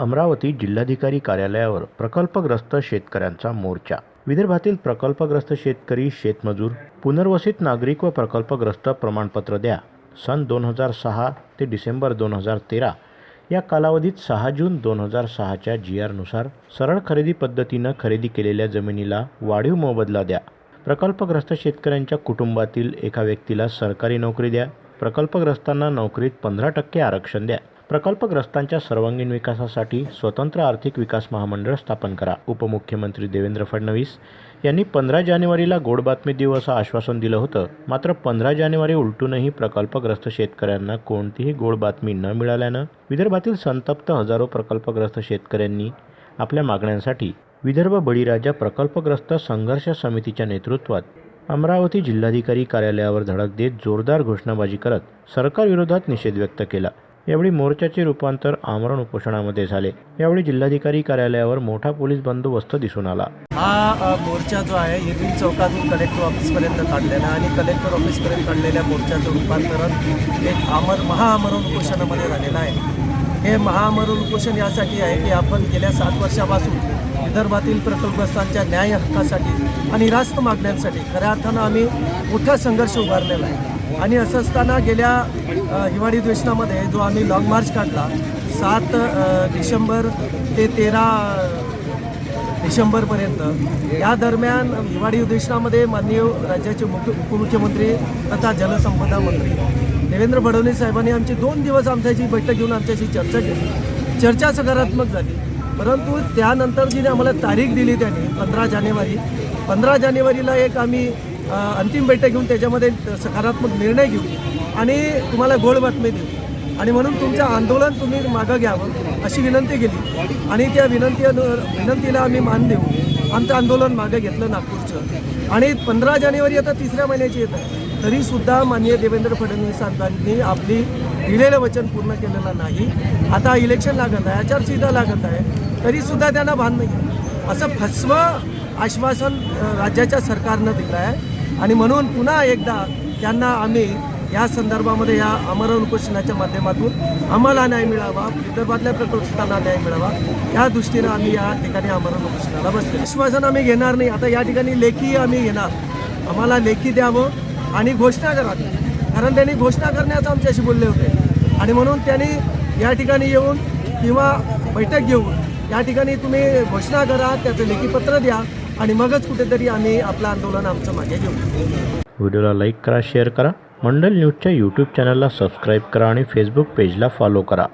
अमरावती जिल्हाधिकारी कार्यालयावर प्रकल्पग्रस्त शेतकऱ्यांचा मोर्चा. विदर्भातील प्रकल्पग्रस्त शेतकरी शेतमजूर पुनर्वसित नागरिक व प्रकल्पग्रस्त प्रमाणपत्र द्या. सन दोन हजार सहा ते डिसेंबर दोन हजार तेरा. या कालावधीत सहा जून दोन हजार सहाच्या जी आरनुसार सरळ खरेदी पद्धतीनं खरेदी केलेल्या जमिनीला वाढीव मोबदला द्या. प्रकल्पग्रस्त शेतकऱ्यांच्या कुटुंबातील एका व्यक्तीला सरकारी नोकरी द्या. प्रकल्पग्रस्तांना नोकरीत पंधरा टक्के आरक्षण द्या. प्रकल्पग्रस्तांच्या सर्वांगीण विकासासाठी स्वतंत्र आर्थिक विकास महामंडळ स्थापन करा. उपमुख्यमंत्री देवेंद्र फडणवीस यांनी पंधरा जानेवारीला गोड बातमी देऊ असं आश्वासन दिलं होतं. मात्र पंधरा जानेवारी उलटूनही प्रकल्पग्रस्त शेतकऱ्यांना कोणतीही गोड बातमी न मिळाल्यानं विदर्भातील संतप्त हजारो प्रकल्पग्रस्त शेतकऱ्यांनी आपल्या मागण्यांसाठी विदर्भ बळीराजा प्रकल्पग्रस्त संघर्ष समितीच्या नेतृत्वात अमरावती जिल्हाधिकारी कार्यालयावर धडक देत जोरदार घोषणाबाजी करत सरकारविरोधात निषेध व्यक्त केला. यावेळी मोर्चाचे रूपांतर आमरण उपोषणामध्ये झाले. यावेळी जिल्हाधिकारी कार्यालयावर मोठा पोलीस बंदोबस्त दिसून आला. हा मोर्चा जो आहे हिरवी चौकातून कलेक्टर ऑफिसपर्यंत काढलेला आहे आणि कलेक्टर ऑफिसपर्यंत काढलेल्या मोर्चाचं रूपांतरण एक आमर महाआमरण उपोषणामध्ये झालेलं आहे. हे महाआमरण उपोषण यासाठी आहे की आपण गेल्या सात वर्षापासून विदर्भातील प्रकल्पग्रस्तांच्या न्याय हक्कासाठी आणि रास्त मागण्यांसाठी खऱ्या अर्थानं आम्ही मोठा संघर्ष उभारलेला आहे. आणि असं असताना गेल्या हिवाळी अधिवेशनामध्ये जो आम्ही लॉंग मार्च काढला सात डिसेंबर ते तेरा डिसेंबरपर्यंत या दरम्यान हिवाळी अधिवेशनामध्ये माननीय राज्याचे मुख्य उपमुख्यमंत्री तथा जलसंपदा मंत्री देवेंद्र फडणवीस साहेबांनी आमची दोन दिवस आमच्याशी बैठक घेऊन आमच्याशी चर्चा केली. चर्चा सकारात्मक झाली. परंतु त्यानंतर जी आम्हाला तारीख दिली त्यांनी पंधरा जानेवारी पंधरा जानेवारीला एक आम्ही अंतिम बैठक घेऊन त्याच्यामध्ये सकारात्मक निर्णय घेऊ आणि तुम्हाला गोड बातमी देऊ. आणि म्हणून तुमचं आंदोलन तुम्ही मागं घ्यावं अशी विनंती केली. आणि त्या विनंती विनंतीला आम्ही मान देऊ. आमचं आंदोलन मागं घेतलं नागपूरचं. आणि पंधरा जानेवारी आता तिसऱ्या महिन्याची येत आहे. तरीसुद्धा माननीय देवेंद्र फडणवीसांनी आपली दिलेलं वचन पूर्ण केलेलं नाही. आता इलेक्शन लागत आहे आचारसंहिता लागत आहे. तरीसुद्धा त्यांना भान नाही आहे. असं फसवं आश्वासन राज्याच्या सरकारनं दिलं आहे आणि म्हणून पुन्हा एकदा त्यांना आम्ही या संदर्भामध्ये या आमरण उपोषणाच्या माध्यमातून आम्हाला न्याय मिळावा विदर्भातल्या प्रकल्पांना न्याय मिळावा या दृष्टीनं आम्ही या ठिकाणी अमरण उपोषणाला बसतो आश्वासन आम्ही घेणार नाही. आता या ठिकाणी लेखी आम्ही घेणार आम्हाला लेखी द्यावं आणि घोषणा करावी. कारण त्यांनी घोषणा करण्याचं आमच्याशी बोलले होते. आणि म्हणून त्यांनी या ठिकाणी येऊन किंवा बैठक घेऊन या ठिकाणी तुम्ही घोषणा करा त्याचं लेखीपत्र द्या आणि मगच कुठेतरी आम्ही आपलं आंदोलन आमचं मागे घेऊ. व्हिडिओला लाईक करा शेअर करा. मंडल न्यूजच्या यूट्यूब चॅनलला सबस्क्राईब करा आणि फेसबुक पेजला फॉलो करा.